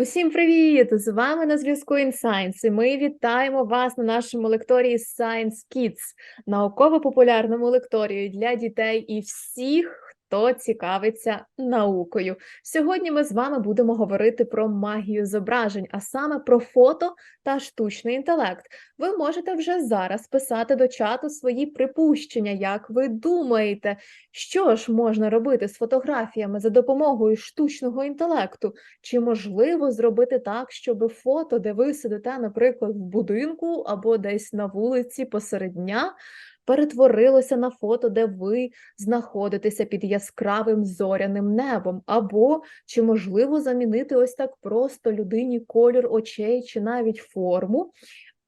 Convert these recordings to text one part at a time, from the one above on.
Усім привіт! З вами на зв'язку InScience ми вітаємо вас на нашому лекторії Science Kids, науково-популярному лекторію для дітей і всіх, хто цікавиться наукою. Сьогодні ми з вами будемо говорити про магію зображень, а саме про фото та штучний інтелект. Ви можете вже зараз писати до чату свої припущення, як ви думаєте, що ж можна робити з фотографіями за допомогою штучного інтелекту. Чи можливо зробити так, щоб фото, де ви сидите, наприклад, в будинку або десь на вулиці посеред дня, перетворилося на фото, де ви знаходитеся під яскравим зоряним небом, або чи можливо замінити ось так просто людині колір очей чи навіть форму?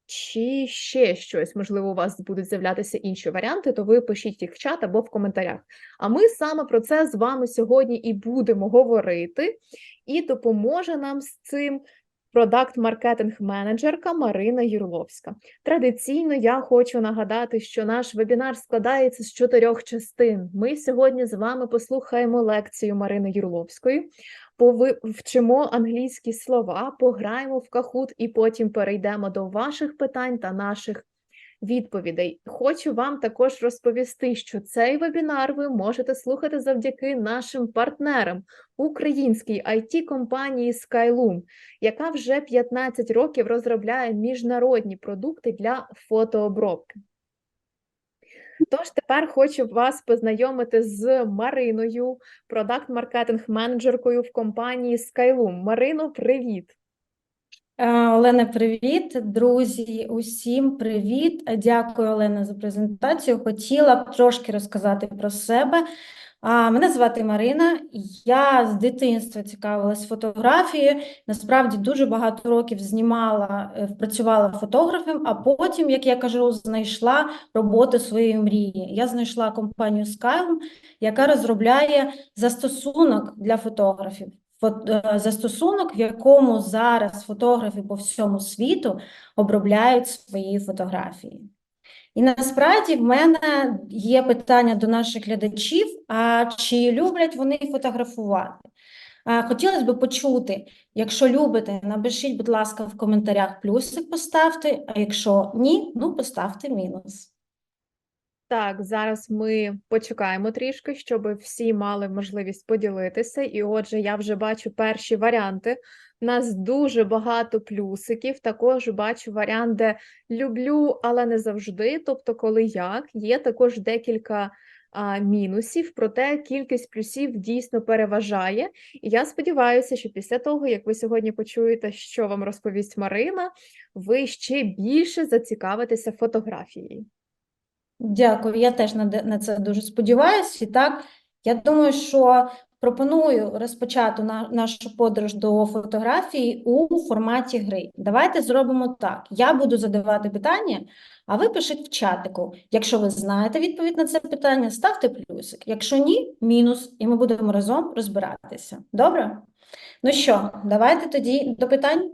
Чи ще щось, можливо, у вас будуть з'являтися інші варіанти, то ви пишіть їх в чат або в коментарях. А ми саме про це з вами сьогодні і будемо говорити, і допоможе нам з цим продакт-маркетинг-менеджерка Марина Юрловська. Традиційно я хочу нагадати, що наш вебінар складається з чотирьох частин. Ми сьогодні з вами послухаємо лекцію Марини Юрловської, вчимо англійські слова, пограємо в кахут і потім перейдемо до ваших питань та наших відповідей. Хочу вам також розповісти, що цей вебінар ви можете слухати завдяки нашим партнерам українській it компанії Skyloom, яка вже 15 років розробляє міжнародні продукти для фотообробки. Тож тепер хочу вас познайомити з Мариною, продакт-маркетинг-менеджеркою в компанії Skyloom. Марино, привіт! Е, Олена, привіт, друзі, усім привіт. Дякую, Олена, за презентацію. Хотіла б трошки розказати про себе. Мене звати Марина, я з дитинства цікавилась фотографією. Насправді дуже багато років знімала, е, працювала фотографом, а потім, як я кажу, знайшла роботу своєї мрії. Я знайшла компанію Skylum, яка розробляє застосунок для фотографів. Е, застосунок, в якому зараз фотографи по всьому світу обробляють свої фотографії. І насправді в мене є питання до наших глядачів: а чи люблять вони фотографувати? Хотілося б почути, якщо любите, напишіть, будь ласка, в коментарях плюсик поставте, а якщо ні, ну поставте мінус. Так, зараз ми почекаємо трішки, щоб всі мали можливість поділитися. І отже, я вже бачу перші варіанти. У нас дуже багато плюсиків. Також бачу варіант, де люблю, але не завжди. Тобто, коли як, є також декілька а, мінусів, проте кількість плюсів дійсно переважає. І я сподіваюся, що після того, як ви сьогодні почуєте, що вам розповість Марина, ви ще більше зацікавитеся фотографією. Дякую, я теж на, це дуже сподіваюся. І так, я думаю, що пропоную розпочати на, нашу подорож до фотографії у форматі гри. Давайте зробимо так: я буду задавати питання, а ви пишіть в чатику. Якщо ви знаєте відповідь на це питання, ставте плюсик. Якщо ні, мінус, і ми будемо разом розбиратися. Добре? Ну що, давайте тоді до питань.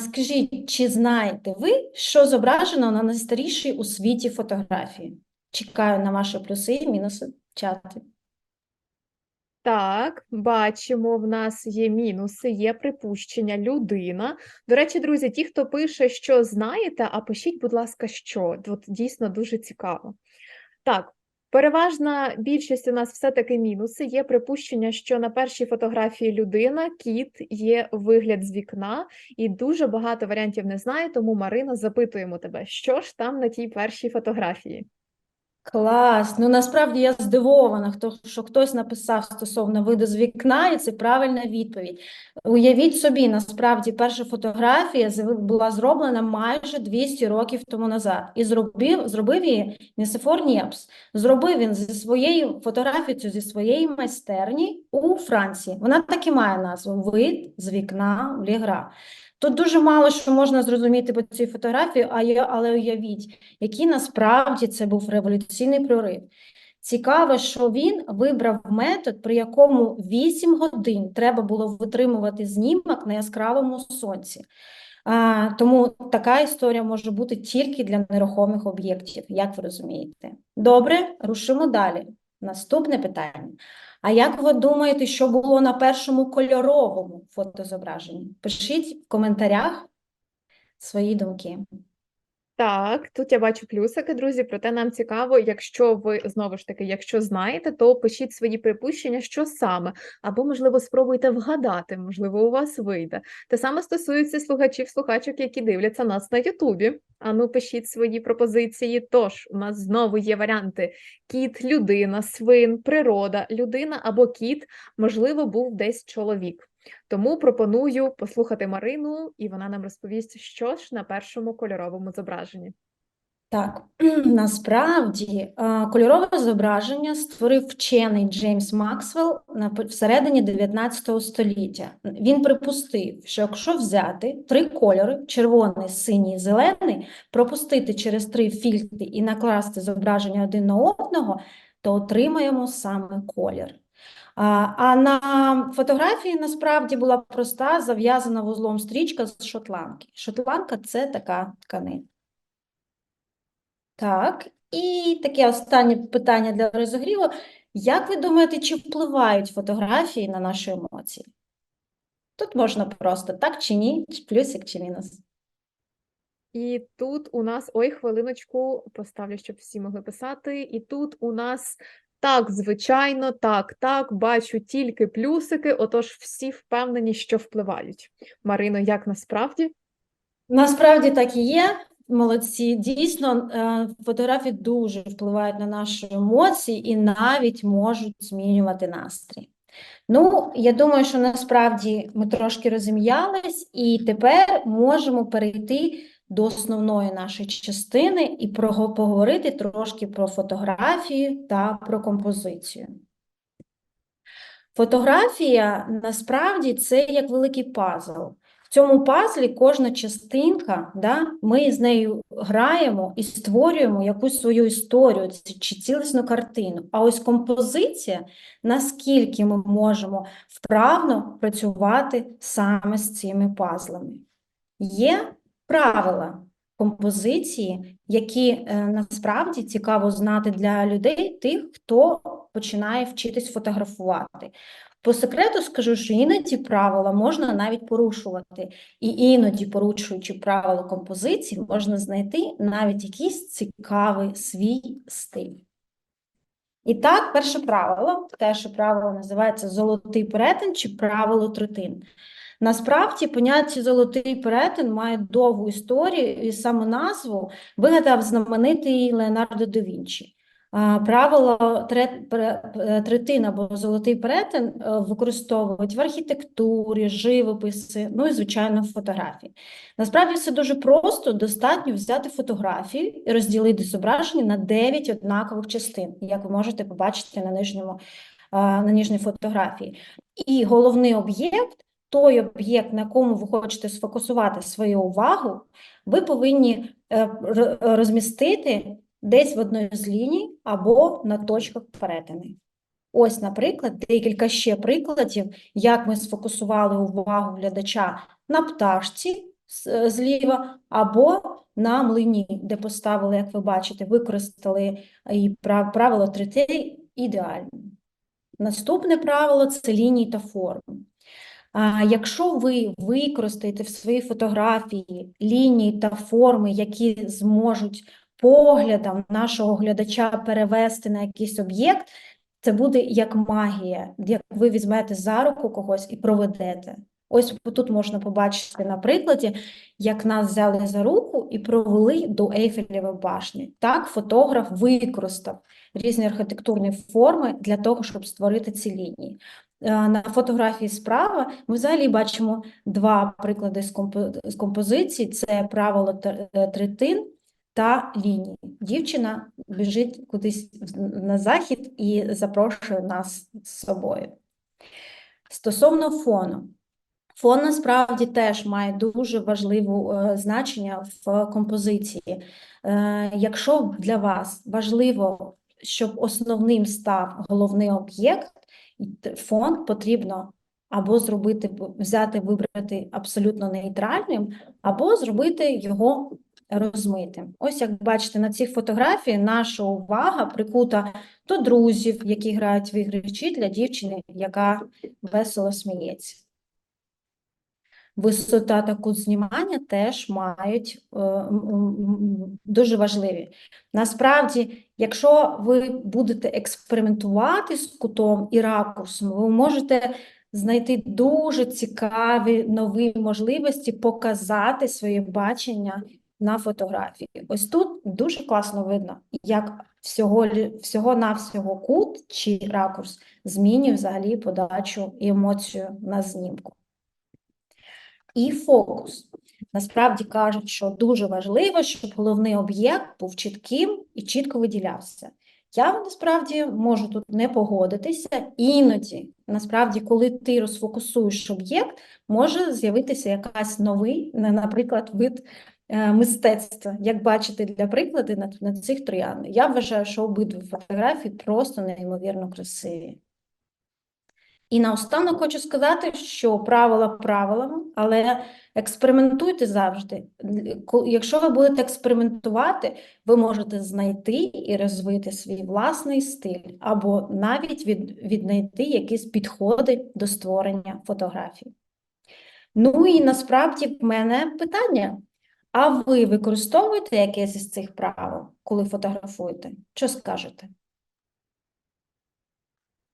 Скажіть, чи знаєте ви, що зображено на найстарішій у світі фотографії? Чекаю на ваші плюси і мінуси в чаті. Так, бачимо, в нас є мінуси, є припущення, людина. До речі, друзі, ті, хто пише, що знаєте, а пишіть, будь ласка, що. От дійсно дуже цікаво. Так, Переважна більшість у нас все-таки мінуси. Є припущення, що на першій фотографії людина, кіт, є вигляд з вікна, і дуже багато варіантів не знає. тому Марина, запитуємо тебе, що ж там на тій першій фотографії? Клас. Ну насправді я здивована, хто що хтось написав стосовно виду з вікна, і це правильна відповідь. Уявіть собі, насправді перша фотографія була зроблена майже 200 років тому назад. І зробив зробив її Нісифор Нєпс. Зробив він зі своєю фотографією зі своєї майстерні у Франції. Вона так і має назву Вид з вікна в Лігра. Тут дуже мало що можна зрозуміти по цій фотографії, а я, але уявіть, який насправді це був революційний прорив. Цікаво, що він вибрав метод, при якому 8 годин треба було витримувати знімок на яскравому сонці. А, Тому така історія може бути тільки для нерухомих об'єктів, як ви розумієте. Добре, рушимо далі. Наступне питання. А як ви думаєте, що було на першому кольоровому фотозображенні? Пишіть в коментарях свої думки. Так, тут я бачу плюсики, друзі. Проте нам цікаво, якщо ви знову ж таки, якщо знаєте, то пишіть свої припущення, що саме, або, можливо, спробуйте вгадати, можливо, у вас вийде. Те саме стосується слухачів, слухачок, які дивляться нас на Ютубі. Ану, пишіть свої пропозиції. Тож, у нас знову є варіанти: кіт, людина, свин, природа, людина або кіт, можливо, був десь чоловік. Тому пропоную послухати Марину, і вона нам розповість, що ж на першому кольоровому зображенні. Так, насправді кольорове зображення створив вчений Джеймс Максвелл на всередині 19 століття. Він припустив, що якщо взяти три кольори червоний, синій, зелений, пропустити через три фільтри і накласти зображення один на одного, то отримаємо саме колір. А, на фотографії насправді була проста зав'язана вузлом стрічка з шотландки. Шотландка це така тканина. Так, і таке останнє питання для розогріву. Як ви думаєте, чи впливають фотографії на наші емоції? Тут можна просто так чи ні, плюсик чи мінус. І тут у нас, ой, хвилиночку, поставлю, щоб всі могли писати. І тут у нас так, звичайно, так, так, бачу тільки плюсики, отож всі впевнені, що впливають. Марино, як насправді? Насправді так і є. Молодці. Дійсно, е, фотографії дуже впливають на наші емоції і навіть можуть змінювати настрій. Ну, я думаю, що насправді ми трошки розім'ялись, і тепер можемо перейти до основної нашої частини і прого- поговорити трошки про фотографію та про композицію. Фотографія насправді це як великий пазл. В цьому пазлі кожна частинка, да, ми з нею граємо і створюємо якусь свою історію чи цілісну картину. А ось композиція, наскільки ми можемо вправно працювати саме з цими пазлами. Є правила композиції, які е, насправді цікаво знати для людей, тих, хто починає вчитись фотографувати. По секрету скажу, що іноді правила можна навіть порушувати, і іноді, порушуючи правила композиції, можна знайти навіть якийсь цікавий свій стиль. І так, перше правило, перше правило називається золотий перетин чи правило третин. Насправді, поняття золотий перетин має довгу історію, і саме назву вигадав знаменитий Леонардо да Вінчі. Правило тре- пере- е, третин або золотий перетин е, використовують в архітектурі, живописі, ну і, звичайно, в фотографії. Насправді все дуже просто, достатньо взяти фотографію і розділити зображення на 9 однакових частин, як ви можете побачити на нижньому, на нижній фотографії. І головний об'єкт, той об'єкт, на якому ви хочете сфокусувати свою увагу, ви повинні е, розмістити десь в одній з ліній або на точках перетини. Ось, наприклад, декілька ще прикладів, як ми сфокусували увагу глядача на пташці зліва або на млині, де поставили, як ви бачите, використали і прав- правило третей ідеально. Наступне правило це лінії та форми. Якщо ви використаєте в своїй фотографії лінії та форми, які зможуть поглядом нашого глядача перевести на якийсь об'єкт, це буде як магія, як ви візьмете за руку когось і проведете. Ось тут можна побачити на прикладі, як нас взяли за руку і провели до Ейфелєвої башні. Так, фотограф використав різні архітектурні форми для того, щоб створити ці лінії. Е, На фотографії справа ми взагалі бачимо два приклади з композиції: це правило е, третин та лінії. Дівчина біжить кудись на захід і запрошує нас з собою. Стосовно фону. Фон насправді теж має дуже важливе значення в композиції. Е, Якщо для вас важливо, щоб основним став головний об'єкт, і т- фон потрібно або зробити, взяти, вибрати абсолютно нейтральним, або зробити його розмитим. Ось як бачите на цих фотографії наша увага прикута до друзів, які грають в ігри, чи для дівчини, яка весело сміється. Висота та кут знімання теж мають е, дуже важливі. Насправді, якщо ви будете експериментувати з кутом і ракурсом, ви можете знайти дуже цікаві нові можливості показати своє бачення на фотографії. Ось тут дуже класно видно, як всього, лі- всього-навсього кут чи ракурс змінює взагалі подачу і емоцію на знімку. І фокус. Насправді кажуть, що дуже важливо, щоб головний об'єкт був чітким і чітко виділявся. Я насправді можу тут не погодитися. Іноді, насправді, коли ти розфокусуєш об'єкт, може з'явитися якась новий, на- наприклад, вид е, мистецтва. Як бачите, для прикладу на, на цих троян. Я вважаю, що обидві фотографії просто неймовірно красиві. І наостанок хочу сказати, що правила правилами, але експериментуйте завжди. Якщо ви будете експериментувати, ви можете знайти і розвити свій власний стиль, або навіть від, віднайти якісь підходи до створення фотографій. Ну і насправді в мене питання: а ви використовуєте якесь із цих правил, коли фотографуєте? Що скажете?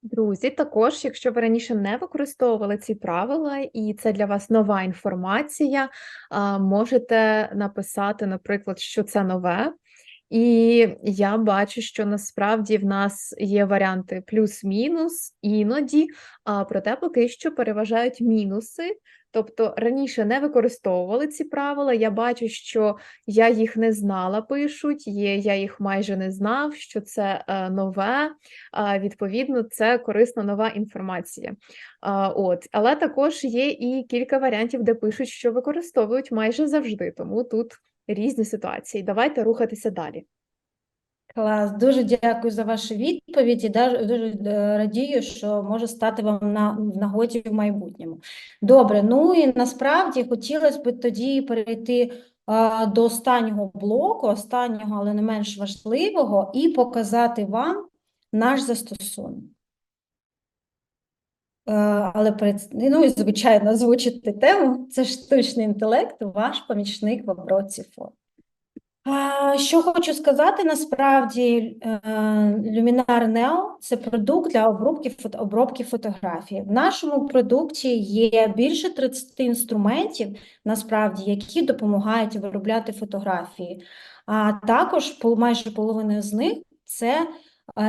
Друзі, також, якщо ви раніше не використовували ці правила, і це для вас нова інформація, можете написати, наприклад, що це нове. І я бачу, що насправді в нас є варіанти плюс-мінус, іноді, а проте поки що переважають мінуси. Тобто раніше не використовували ці правила. Я бачу, що я їх не знала, пишуть, є, я їх майже не знав, що це е, нове. Відповідно, це корисна нова інформація. От, але також є і кілька варіантів, де пишуть, що використовують майже завжди, тому тут різні ситуації. Давайте рухатися далі. Клас, дуже дякую за ваші відповіді. Дуже е, радію, що може стати вам на нагоді в майбутньому. Добре, ну і насправді хотілося б тоді перейти а, до останнього блоку, останнього, але не менш важливого, і показати вам наш застосунок. Е, Але перед ну і звичайно озвучити тему це штучний інтелект, ваш помічник в обробці фото. Що хочу сказати, насправді е, Luminar Neo – це продукт для обробки, обробки фотографії. В нашому продукті є більше 30 інструментів, насправді, які допомагають виробляти фотографії. А також майже половина з них – це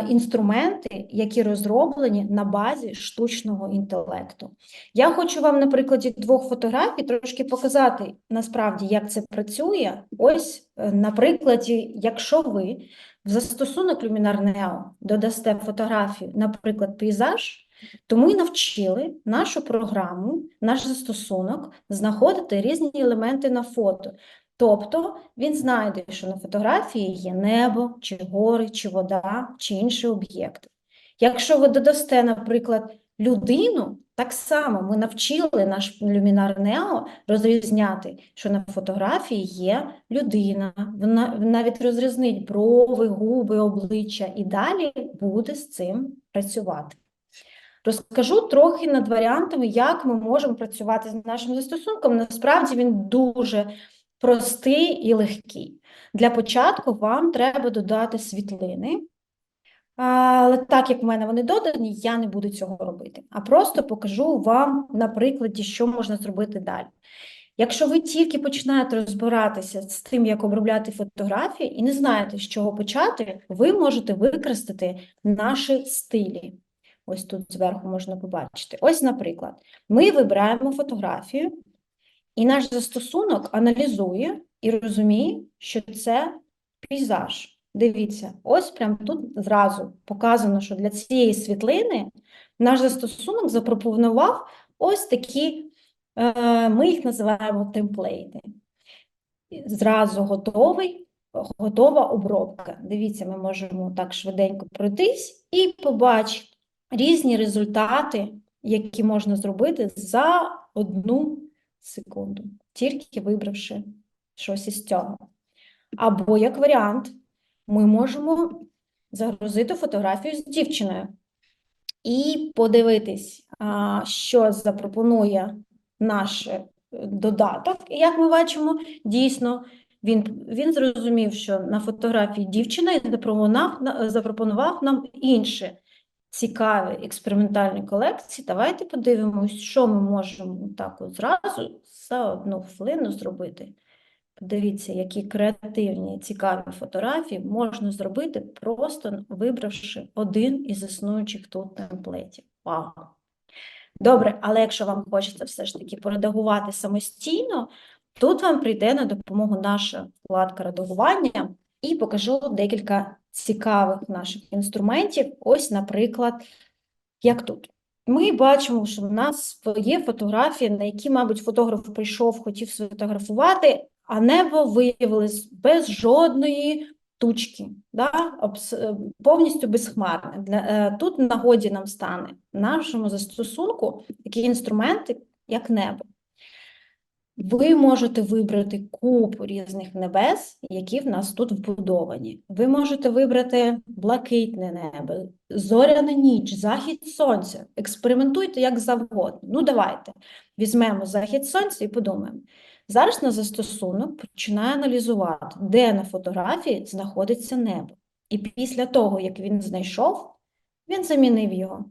інструменти, які розроблені на базі штучного інтелекту. Я хочу вам на прикладі двох фотографій трошки показати насправді, як це працює. Ось е, на прикладі, якщо ви в застосунок Luminar додасте фотографію, наприклад, пейзаж, то ми навчили нашу програму, наш застосунок знаходити різні елементи на фото. Тобто він знайде, що на фотографії є небо, чи гори, чи вода, чи інші об'єкти. Якщо ви додасте, наприклад, людину, так само ми навчили наш Luminar Neo розрізняти, що на фотографії є людина, вона навіть розрізнить брови, губи, обличчя і далі буде з цим працювати. Розкажу трохи над варіантами, як ми можемо працювати з нашим застосунком. Насправді він дуже простий і легкий. Для початку вам треба додати світлини. Але так як в мене вони додані, я не буду цього робити, а просто покажу вам на прикладі, що можна зробити далі. Якщо ви тільки починаєте розбиратися з тим, як обробляти фотографії, і не знаєте, з чого почати, ви можете використати наші стилі. Ось тут зверху можна побачити. Ось, наприклад, ми вибираємо фотографію, і наш застосунок аналізує і розуміє, що це пейзаж. Дивіться, ось прямо тут зразу показано, що для цієї світлини наш застосунок запропонував ось такі, е, ми їх називаємо темплейти. Зразу готовий, готова обробка. Дивіться, ми можемо так швиденько пройтись і побачити різні результати, які можна зробити за одну секунду, тільки вибравши щось із цього. Або, як варіант, ми можемо загрузити фотографію з дівчиною і подивитись, що запропонує наш е, додаток. І як ми бачимо, дійсно, він, він зрозумів, що на фотографії дівчина запропонував, запропонував нам інші цікаві експериментальні колекції. Давайте подивимось, що ми можемо так от зразу за одну хвилину зробити. Подивіться, які креативні, цікаві фотографії можна зробити, просто вибравши один із існуючих тут темплейтів. Вау! Добре, але якщо вам хочеться все ж таки поредагувати самостійно, тут вам прийде на допомогу наша вкладка редагування і покажу декілька цікавих наших інструментів. Ось, наприклад, як тут. Ми бачимо, що в нас є фотографії, на які, мабуть, фотограф прийшов, хотів сфотографувати, а небо виявилось без жодної тучки, да? е, повністю безхмарне. Е, тут нагоді нам стане в нашому застосунку такі інструменти, як небо. Ви можете вибрати купу різних небес, які в нас тут вбудовані. Ви можете вибрати блакитне небо, зоряна ніч, захід сонця. Експериментуйте як завгодно. Ну, давайте візьмемо захід сонця і подумаємо. Зараз на застосунок починає аналізувати, де на фотографії знаходиться небо. І після того, як він знайшов, він замінив його.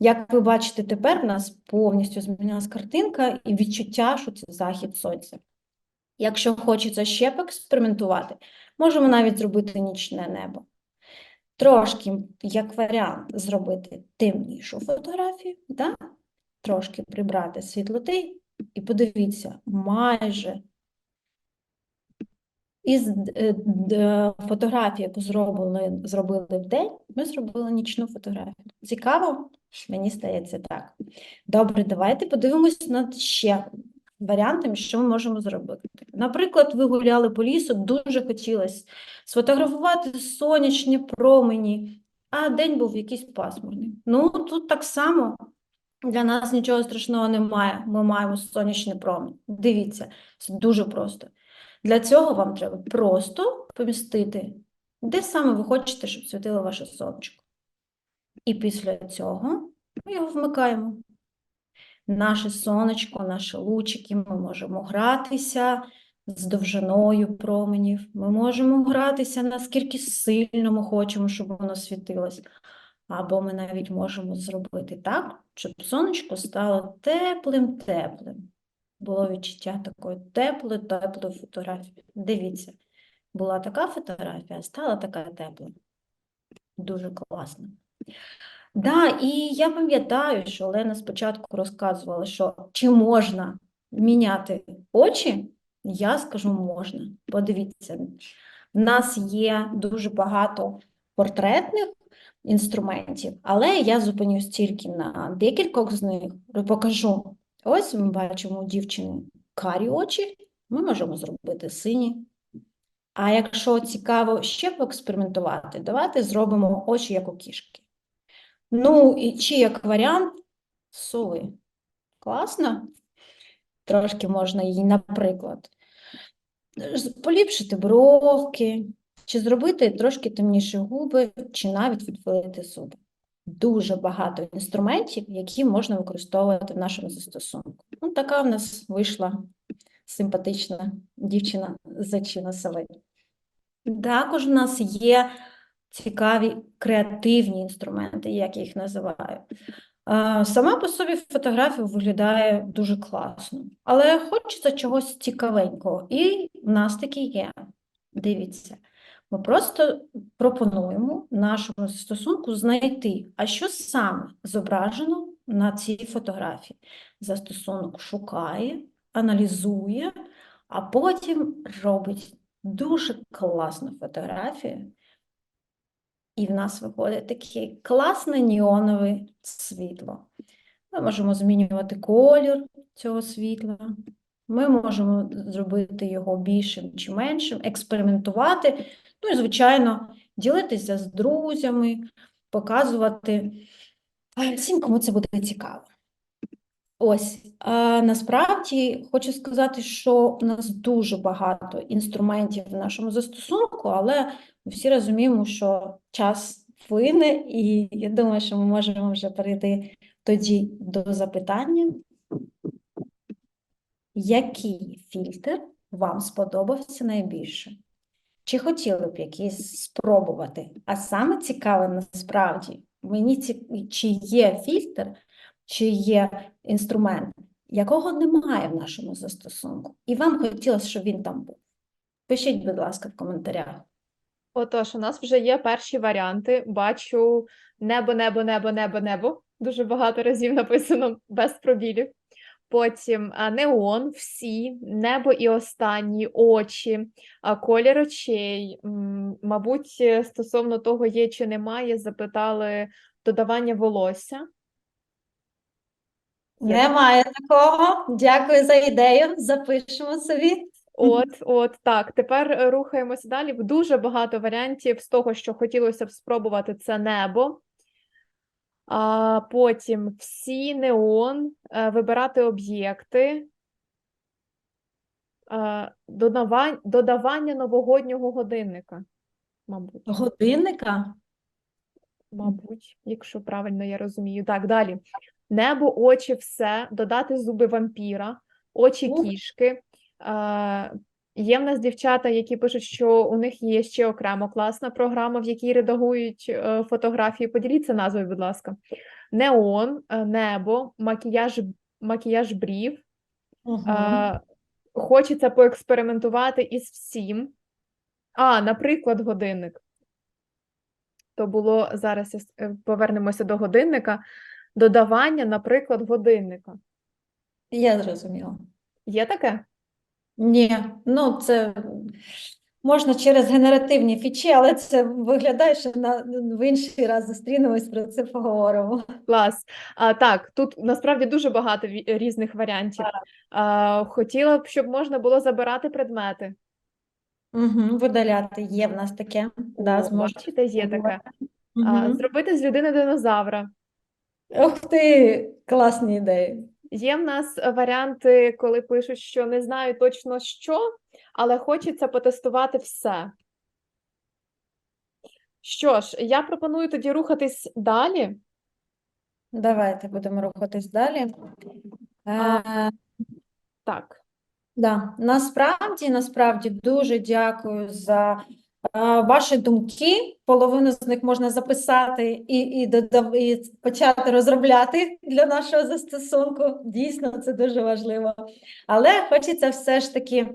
Як ви бачите, тепер в нас повністю змінилась картинка і відчуття, що це захід сонця. Якщо хочеться ще поекспериментувати, можемо навіть зробити нічне небо. Трошки, як варіант, зробити темнішу фотографію, да? трошки прибрати світлоти, і подивіться, майже із е, фотографії, яку зробили, зробили вдень, ми зробили нічну фотографію. Цікаво? Мені здається так. Добре, давайте подивимось над ще варіантами, що ми можемо зробити. Наприклад, ви гуляли по лісу, дуже хотілося сфотографувати сонячні промені, а день був якийсь пасмурний. Ну, тут так само для нас нічого страшного немає. Ми маємо сонячний промінь. Дивіться, це дуже просто. Для цього вам треба просто помістити, де саме ви хочете, щоб світило ваше сонечко. І після цього ми його вмикаємо. Наше сонечко, наші лучики, ми можемо гратися з довжиною променів, ми можемо гратися, наскільки сильно ми хочемо, щоб воно світилось. Або ми навіть можемо зробити так, щоб сонечко стало теплим-теплим. Було відчуття такої теплої, теплої фотографії. Дивіться, була така фотографія, стала така тепла. Дуже класно. Да, і я пам'ятаю, що Олена спочатку розказувала, що чи можна міняти очі, я скажу можна. Подивіться, в нас є дуже багато портретних інструментів, але я зупинюсь тільки на декількох з них. Покажу. Ось ми бачимо у дівчини карі очі, ми можемо зробити сині. А якщо цікаво ще поекспериментувати, давайте зробимо очі як у кішки. Ну, і чи як варіант сови. Класно? Трошки можна її, наприклад, поліпшити бровки, чи зробити трошки темніші губи, чи навіть відхилити зуби. Дуже багато інструментів, які можна використовувати в нашому застосунку. Ну, така в нас вийшла симпатична дівчина Зачина Савель. Також у нас є цікаві креативні інструменти, як я їх називаю. Сама по собі фотографія виглядає дуже класно, але хочеться чогось цікавенького. І в нас таки є. Дивіться, ми просто пропонуємо нашому застосунку знайти, а що саме зображено на цій фотографії. Застосунок шукає, аналізує, а потім робить дуже класну фотографію. І в нас виходить таке класне неонове світло. Ми можемо змінювати колір цього світла. Ми можемо зробити його більшим чи меншим, експериментувати. Ну і, звичайно, ділитися з друзями, показувати всім, кому це буде цікаво. Ось, а, насправді хочу сказати, що у нас дуже багато інструментів в нашому застосунку, але ми всі розуміємо, що час плине, і я думаю, що ми можемо вже перейти тоді до запитання. Який фільтр вам сподобався найбільше? Чи хотіли б якийсь спробувати? А саме цікаве насправді, мені ці... чи є фільтр, чи є інструмент, якого немає в нашому застосунку, і вам хотілося, щоб він там був. Пишіть, будь ласка, в коментарях. Отож, у нас вже є перші варіанти. Бачу небо, небо, небо, небо, небо. Дуже багато разів написано без пробілів. Потім неон, всі, небо і останні, очі, колір очей. Мабуть, стосовно того, є чи немає, запитали додавання волосся. Немає такого. Дякую за ідею. Запишемо собі. От, от так. Тепер е, рухаємося далі. Дуже багато варіантів з того, що хотілося б спробувати, це небо. А потім всі неон, е, вибирати об'єкти, е, додавань- додавання новогоднього годинника, мабуть. Годинника? Мабуть, якщо правильно я розумію. Так, далі. Небо, очі, все, додати зуби вампіра, очі кішки. Е, є в нас дівчата, які пишуть, що у них є ще окремо класна програма, в якій редагують е, фотографії. Поділіться назвою, будь ласка. Неон, е, небо, макіяж, макіяж брів. Угу. Е, хочеться поекспериментувати із всім. А, наприклад, годинник. То було зараз е, повернемося до годинника. Додавання, наприклад, годинника. Я зрозуміла. Є таке? Ні, ну це можна через генеративні фічі, але це виглядає, що на, в інший раз зустрінемось, про це поговоримо. Клас. А, так, тут насправді дуже багато різних варіантів. А, хотіла б, щоб можна було забирати предмети. Угу, видаляти є в нас таке. Да, бачите, є таке. А, зробити з людини динозавра. Ух ти, класні ідеї. Є в нас варіанти, коли пишуть, що не знаю точно що, але хочеться потестувати все. Що ж, я пропоную тоді рухатись далі. Давайте будемо рухатись далі. А. Е, Так, Да, насправді, насправді дуже дякую за ваші думки. Половину з них можна записати і, і, додав, і почати розробляти для нашого застосунку. Дійсно, це дуже важливо. Але хочеться все ж таки.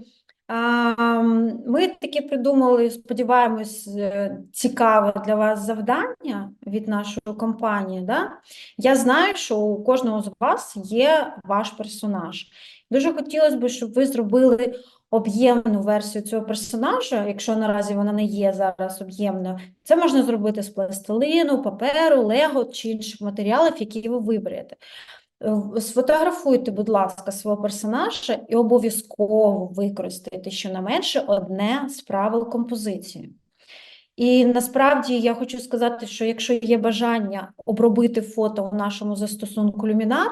Ми таки придумали, сподіваємось, е, цікаве для вас завдання від нашої компанії. Да? Я знаю, що у кожного з вас є ваш персонаж. Дуже хотілося б, щоб ви зробили об'ємну версію цього персонажа, якщо наразі вона не є зараз об'ємною. Це можна зробити з пластилину, паперу, лего чи інших матеріалів, які ви виберете. Сфотографуйте, будь ласка, свого персонажа і обов'язково використайте щонайменше одне з правил композиції. І насправді я хочу сказати, що якщо є бажання обробити фото в нашому застосунку Luminar,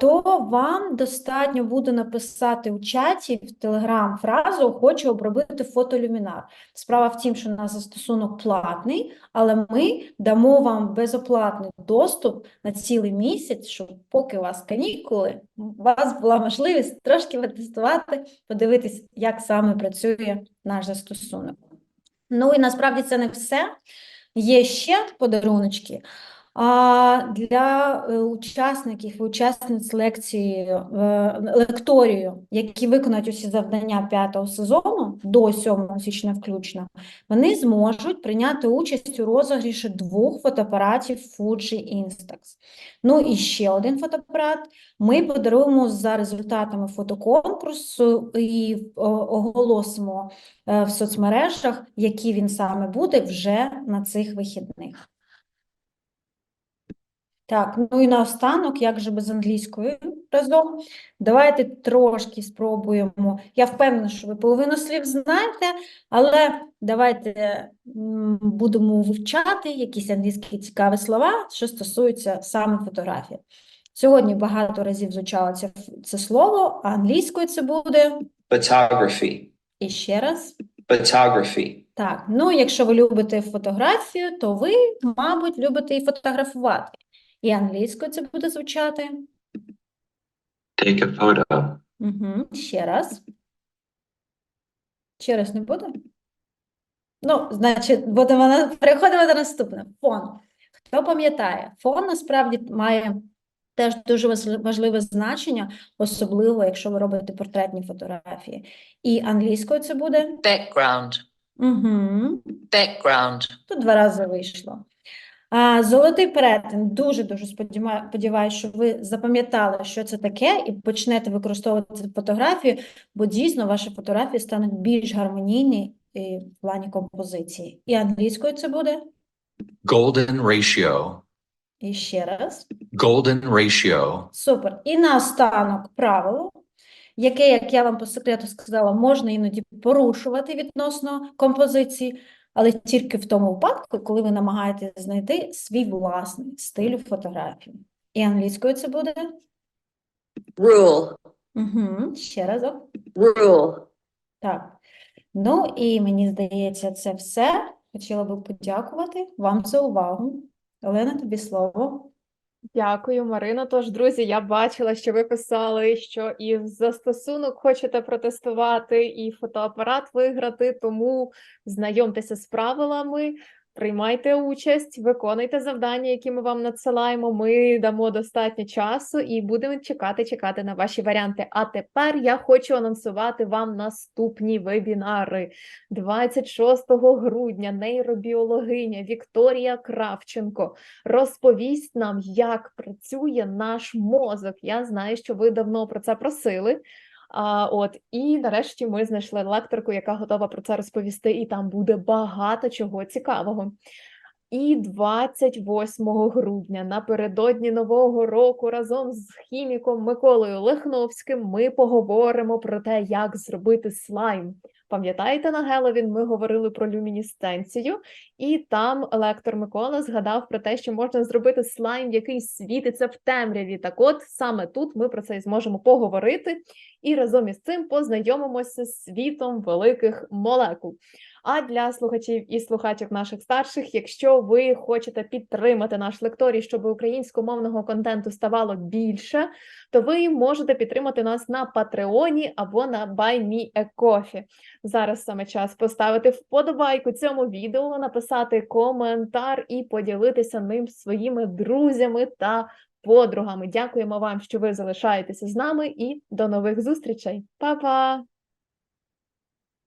то вам достатньо буде написати у чаті в Telegram фразу «Хочу обробити фото Luminar». Справа в тім, що у нас застосунок платний, але ми дамо вам безоплатний доступ на цілий місяць, щоб поки у вас канікули, у вас була можливість трошки потестувати, подивитись, як саме працює наш застосунок. Ну і насправді це не все. Є ще подаруночки. А для е, учасників і учасниць лекції е, лекторію, які виконають усі завдання п'ятого сезону до 7 січня включно, вони зможуть прийняти участь у розігріші двох фотоапаратів Fuji Instax. Ну і ще один фотоапарат ми подаруємо за результатами фотоконкурсу і оголосимо е, в соцмережах, який він саме буде вже на цих вихідних. Так, ну і наостанок, як же без англійської разом, давайте трошки спробуємо. Я впевнена, що ви половину слів знаєте, але давайте будемо вивчати якісь англійські цікаві слова, що стосуються саме фотографії. Сьогодні багато разів звучало це, це слово, а англійською це буде photography, і ще раз. photography, Так, ну якщо ви любите фотографію, то ви, мабуть, любите і фотографувати. І англійською це буде звучати. take a photo, Угу. Ще раз. Ще раз не буде? Ну, значить, будемо на... переходимо до наступного. Фон. Хто пам'ятає, фон насправді має теж дуже важливе значення, особливо, якщо ви робите портретні фотографії. І англійською це буде. background, Угу. background, Тут два рази вийшло. Золотий перетин. Дуже-дуже сподіваюся, що ви запам'ятали, що це таке, і почнете використовувати фотографію, бо дійсно ваші фотографії стануть більш гармонійні і в плані композиції. І англійською це буде. Golden ratio. І ще раз. Golden ratio. Супер. І наостанок правило, яке, як я вам по секрету сказала, можна іноді порушувати відносно композиції, але тільки в тому випадку, коли ви намагаєтесь знайти свій власний стиль фотографії. І англійською це буде. rule, Угу. Ще разок. rule. Так. Ну і мені здається, це все. Хотіла би подякувати вам за увагу. Олена, тобі слово. Дякую, Марина. Тож, друзі, я бачила, що ви писали, що і застосунок хочете протестувати, і фотоапарат виграти, тому знайомтеся з правилами, приймайте участь, виконуйте завдання, які ми вам надсилаємо. Ми дамо достатньо часу і будемо чекати, чекати на ваші варіанти. А тепер я хочу анонсувати вам наступні вебінари. 26 грудня нейробіологиня Вікторія Кравченко розповість нам, як працює наш мозок. Я знаю, що ви давно про це просили. А, от, і нарешті ми знайшли лекторку, яка готова про це розповісти, і там буде багато чого цікавого. І 28 грудня, напередодні Нового року, разом з хіміком Миколою Лихновським, ми поговоримо про те, як зробити слайм. Пам'ятаєте, на Геловін ми говорили про люмінесценцію, і там лектор Микола згадав про те, що можна зробити слайм, який світиться в темряві. Так от саме тут ми про це і зможемо поговорити, і разом із цим познайомимося з світом великих молекул. А для слухачів і слухачок наших старших, якщо ви хочете підтримати наш лекторій, щоб українськомовного контенту ставало більше, то ви можете підтримати нас на Патреоні або на BuyMeACoffee. Зараз саме час поставити вподобайку цьому відео, написати коментар і поділитися ним своїми друзями та подругами. Дякуємо вам, що ви залишаєтеся з нами, і до нових зустрічей. Па-па!